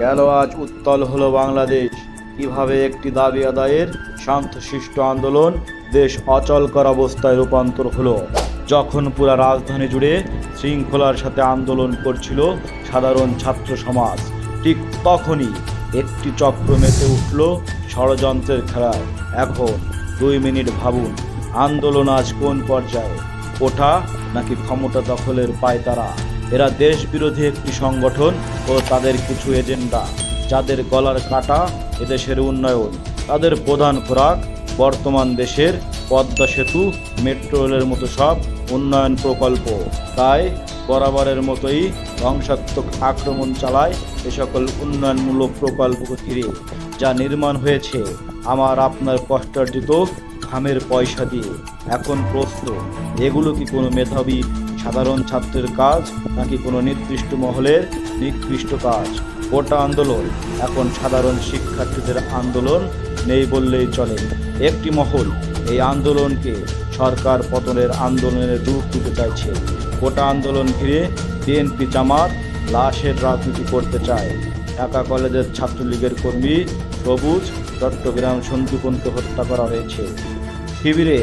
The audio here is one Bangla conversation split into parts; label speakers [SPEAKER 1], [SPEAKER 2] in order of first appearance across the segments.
[SPEAKER 1] গেল আজ উত্তল হলো বাংলাদেশ। কীভাবে একটি দাবি আদায়ের শান্তশিষ্ট আন্দোলন দেশ অচলকর অবস্থায় রূপান্তর হলো। যখন পুরা রাজধানী জুড়ে শৃঙ্খলার সাথে আন্দোলন করছিল সাধারণ ছাত্র সমাজ, ঠিক তখনই একটি চক্র মেতে উঠল ষড়যন্ত্রের খেলায়। এখন দুই মিনিট ভাবুন, আন্দোলন আজ কোন পর্যায়ে? ওঠা নাকি ক্ষমতা দখলের পায়তারা? এরা দেশ বিরোধী একটি সংগঠন ও তাদের কিছু এজেন্ডা, যাদের গলার কাটা এদেশের উন্নয়ন। তাদের প্রধান খোরাক বর্তমান দেশের পদ্মা সেতু, মেট্রো রেলের মতো সব উন্নয়ন প্রকল্প। তাই বরাবরের মতোই ধ্বংসাত্মক আক্রমণ চালায় এ সকল উন্নয়নমূলক প্রকল্পকে ঘিরে, যা নির্মাণ হয়েছে। আমার আপনার কষ্টার্জিত ঘামের পয়সা দিয়ে। এখন প্রশ্ন, এগুলো কি কোনো মেধাবী সাধারণ ছাত্রের কাজ, নাকি কোনো নির্দিষ্ট মহলের নিকৃষ্ট কাজ? গোটা আন্দোলন, এখন সাধারণ শিক্ষার্থীদের আন্দোলন নেই বললেই চলে। একটি মহল, এই আন্দোলনকে সরকার পতনের আন্দোলনের রূপ দিতে চাইছে। গোটা আন্দোলন ঘিরে বিএনপি জামাত লাশের রাজনীতি করতে চায়। ঢাকা কলেজের ছাত্রলীগের কর্মী সবুজ চট্টগ্রাম সন্দীপনকে হত্যা করা হয়েছে। শিবিরে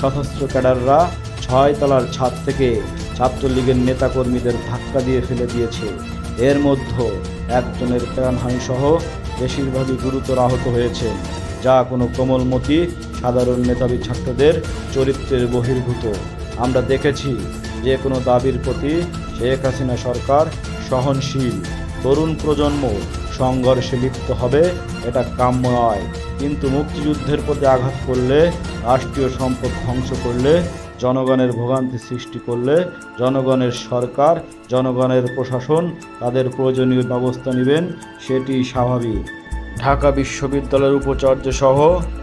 [SPEAKER 1] সশস্ত্র ক্যাডাররা ছয় তলার ছাদ থেকে ছাত্রলীগের নেতাকর্মীদের ধাক্কা দিয়ে ফেলে দিয়েছে। এর মধ্যে একজনের প্রাণহানি সহ বেশিরভাগই গুরুতর আহত হয়েছে, যা কোনো কোমলমতি সাধারণ মেধাবী ছাত্রদের চরিত্রের বহির্ভূত। আমরা দেখেছি যে কোনো দাবির প্রতি শেখ হাসিনা সরকার সহনশীল। তরুণ প্রজন্ম সংঘর্ষে লিপ্ত হবে, এটা কাম্য নয়। কিন্তু মুক্তিযুদ্ধের প্রতি আঘাত করলে, রাষ্ট্রীয় সম্পদ ধ্বংস করলে, জনগণের ভোগান্তি সৃষ্টি করলে, জনগণের সরকার, জনগণের প্রশাসন তাদের প্রয়োজনীয় ব্যবস্থা নেবেন, সেটি স্বাভাবিক। ঢাকা বিশ্ববিদ্যালয়ের উপাচার্য সহ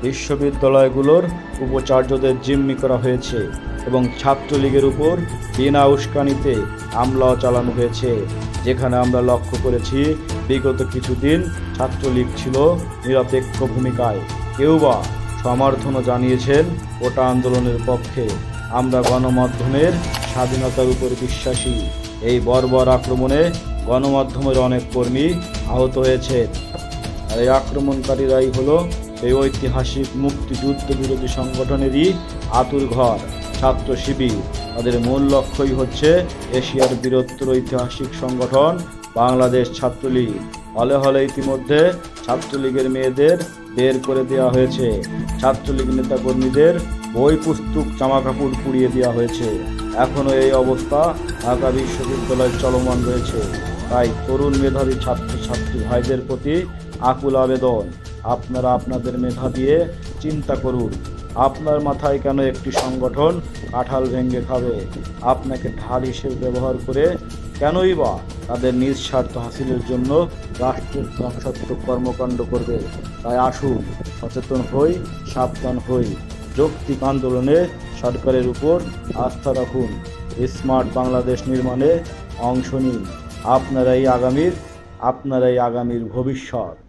[SPEAKER 1] বিশ্ববিদ্যালয়গুলোর উপাচার্যদের জিম্মি করা হয়েছে এবং ছাত্রলীগের উপর বিনা উস্কানিতে হামলাও চালানো হয়েছে, যেখানে আমরা লক্ষ্য করেছি বিগত কিছুদিন ছাত্রলীগ ছিল নিরপেক্ষ ভূমিকায়। কেউ বা সমর্থনও জানিয়েছেন, ওটা আন্দোলনের পক্ষে। আমরা গণমাধ্যমের স্বাধীনতার উপর বিশ্বাসী। এই বর্বর আক্রমণে গণমাধ্যমের অনেক কর্মী আহত হয়েছে এই আক্রমণকারীরাই হলো এই ঐতিহাসিক মুক্তিযুদ্ধ বিরোধী সংগঠনেরই আতুর ঘর, ছাত্র শিবির। তাদের মূল লক্ষ্যই হচ্ছে এশিয়ার বীরত্বর ঐতিহাসিক সংগঠন বাংলাদেশ ছাত্রলীগ। হলে হলে ইতিমধ্যে ছাত্রলীগের মেয়েদের বের করে দেওয়া হয়েছে। ছাত্রলীগ নেতাকর্মীদের বই পুস্তক জামা কাপড় পুড়িয়ে দেওয়া হয়েছে। এখনও এই অবস্থা ঢাকা বিশ্ববিদ্যালয়ে চলমান রয়েছে। তাই তরুণ মেধাবী ছাত্রছাত্রী ভাইদের প্রতি আকুল আবেদন। আপনারা আপনাদের মেধা দিয়ে চিন্তা করুন। আপনার মাথায় কেন একটি সংগঠন কাঁঠাল ভেঙে খাবে? আপনাকে ঢাল হিসেবে ব্যবহার করে কেনই বা তাদের নিজ স্বার্থ হাসিলের জন্য রাষ্ট্রের ধ্বংসাত্মক কর্মকাণ্ড করবে। তাই আসুন, সচেতন হই, সাবধান হই। যৌক্তিক আন্দোলনে সরকারের উপর আস্থা রাখুন। স্মার্ট বাংলাদেশ নির্মাণে অংশ নিন। আপনারাই আগামীর আপনারাই আগামীর ভবিষ্যৎ।